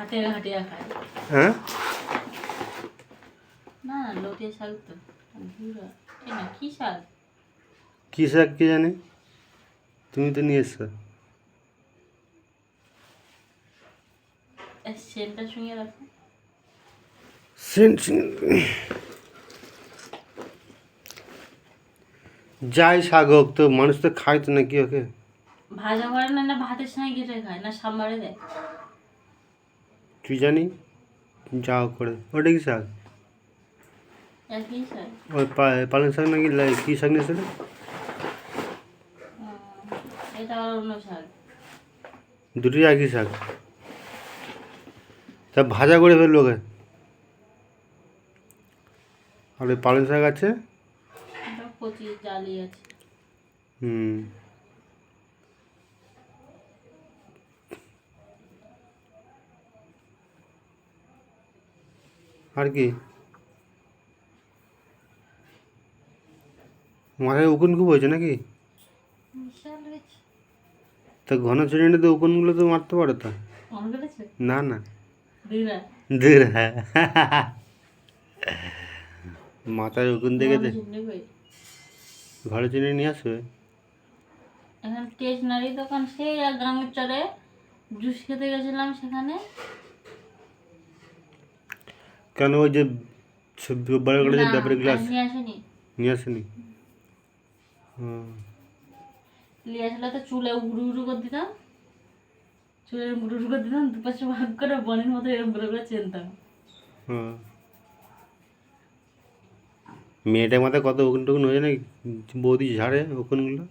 হাটে হাটিয়া খায়। হ্যাঁ? না শাক তো। কি শাক? কী শাক কে জানে? তুমি তো নিয়ে এসছো। সেন্টটা রাখো। যাই শাক হোক তো মানুষ তো খায় তো নাকি ওকে? ভাজা করে না না ভাতের সঙ্গে খায় না সাম্বারে দেয়? তুই জানি? যা হোক করে ওটা কি শাক? ওই পালং শাক নাকি লাই- কী শাক শাক। দুটোই একই শাক। তা ভাজা করে ফেলল ওকে। আর ওই পালং শাক আছে। হুম। আর কি? মাথায় উকুন খুব হয়েছে নাকি? তা ঘন শ্রেণীতে তো উকুনগুলো তো মারতে পারো তো। না না। দূর মাথায় উকুন দেখে ঘরে চিনে নিয়ে আসবে এখন স্টেশনারি দোকান সেই এক গ্রামের চরে জুস খেতে গেছিলাম সেখানে। কেন ওই যে বড় করে যে না, ব্যাপারে গ্লাস নিয়ে আসেনি। নিয়ে আসেনি? হুম। নিয়ে আসলে তো চুলে উড়ু উড়ু করে দিতাম। চুলে উড়ু উড়ু করে দিতাম দুপাশে ভাগ করে বনের মতো এরকম করে করে চেনতাম। হুম। মেয়েটার মাথায় কত উকুন টুকুন হয়েছে নাকি? বৌদি ঝাড়ে উকুনগুলো?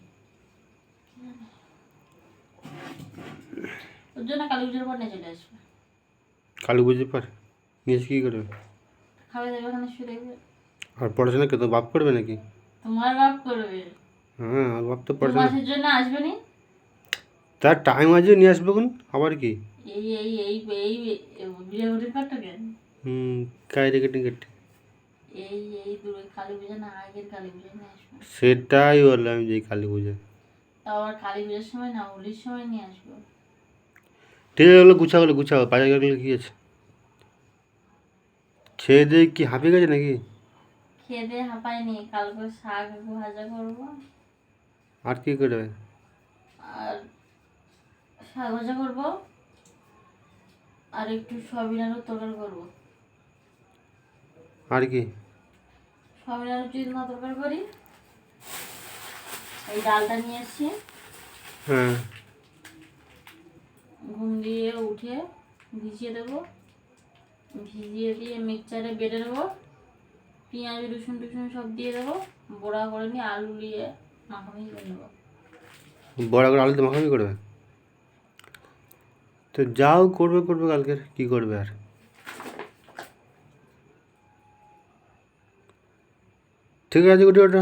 ওর জন্য কালী পুজোর পর নিয়ে চলে আসবে। কালী বুঝতে পার? এসে কী করবে খাবে দেবে ওখানে শুয়ে দেখবে আর পড়াশোনা কে? তো বাপ করবে নাকি? তোমার বাপ করবে। হ্যাঁ আর বাপ তো পড়াশোনা মাসের জন্য আসবে নি? তার টাইম আছে নিয়ে আসবে কোন আবার কি? এই এই এই এই বিয়ে হতে পারতো কেন? হুম কায়রে কেটে কেটে। এই এই দূরে কালী পুজো না আগের কালী পুজো নিয়ে আসব। সেটাই বললাম যে কালী পুজো। আবার কালী পুজোর সময় না হোলির সময় নিয়ে আসব। ঠিক আছে গুছাও গুছাও বাজার গেলে কী আছে? খেয়ে দিয়ে কি হাঁপিয়ে গেছে নাকি? খেয়ে দিয়ে হাঁপাইনি কালকে শাক ভাজা করব। আর কি করবে আর শাক ভাজা করব আর একটু সয়াবিন আলুর তরকারি করব। আর কি? সয়াবিন আলু যদি না তরকারি করি এই ডালটা নিয়ে এসছি হ্যাঁ। ঘুম দিয়ে উঠে ভিজিয়ে দেবো। ভিজিয়ে দিয়ে মিক্সচারে বেটে নেব। পেঁয়াজ, রসুন টুসুন সব দিয়ে দেবো। বড়া করে নিয়ে আলু দিয়ে মাখামাখি করে নেব। বড়া করে আলুতে মাখামি করবে? তো যাও করবে করবে কালকে, কি করবে আর? ঠিক আছে, গুটি ওটা।